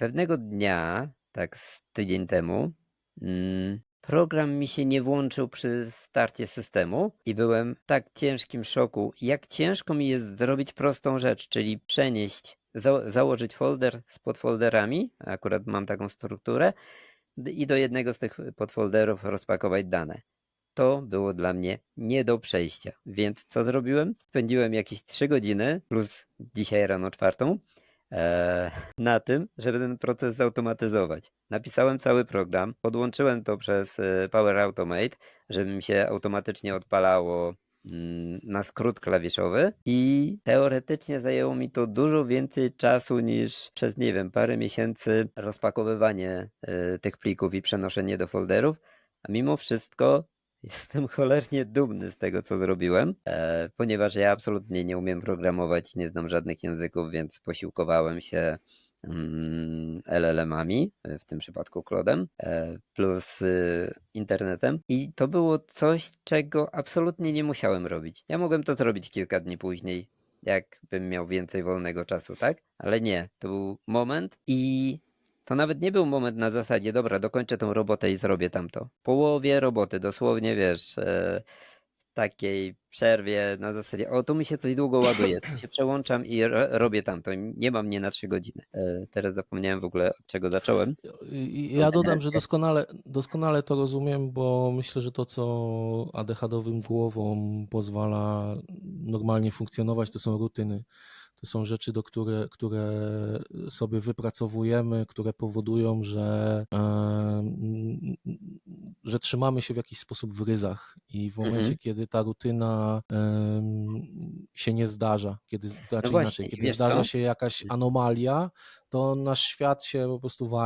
pewnego dnia, tak z tydzień temu, mm, program mi się nie włączył przy starcie systemu i byłem w tak ciężkim szoku, jak ciężko mi jest zrobić prostą rzecz, czyli przenieść, za założyć folder z podfolderami, akurat mam taką strukturę, i do jednego z tych podfolderów rozpakować dane. To było dla mnie nie do przejścia. Więc co zrobiłem? Spędziłem jakieś 3 godziny, plus dzisiaj rano czwartą, na tym, żeby ten proces zautomatyzować. Napisałem cały program, podłączyłem to przez e, Power Automate, żeby mi się automatycznie odpalało mm, na skrót klawiszowy i teoretycznie zajęło mi to dużo więcej czasu niż przez, nie wiem, parę miesięcy rozpakowywanie e, tych plików i przenoszenie do folderów, a mimo wszystko jestem cholernie dumny z tego, co zrobiłem, e, ponieważ ja absolutnie nie umiem programować, nie znam żadnych języków, więc posiłkowałem się mm, LLM-ami, e, w tym przypadku Cloudem, e, plus y, internetem. I to było coś, czego absolutnie nie musiałem robić. Ja mogłem to zrobić kilka dni później, jakbym miał więcej wolnego czasu, tak? Ale nie, to był moment i to nawet nie był moment na zasadzie, dobra, dokończę tą robotę i zrobię tamto. W połowie roboty, dosłownie wiesz, e, w takiej przerwie na zasadzie, o tu mi się coś długo ładuje, to się przełączam i ro, robię tamto. Nie mam mnie na trzy godziny. E, teraz zapomniałem w ogóle od czego zacząłem. I- Ja dodam, że doskonale, doskonale to rozumiem, bo myślę, że to, co ADHD-owym głowom pozwala normalnie funkcjonować, to są rutyny. To są rzeczy, do które, które sobie wypracowujemy, które powodują, że, że trzymamy się w jakiś sposób w ryzach. I w momencie, Mhm. kiedy ta rutyna się nie zdarza, kiedy, to znaczy właśnie, inaczej, kiedy zdarza co? się jakaś anomalia, to nasz świat się po prostu wali.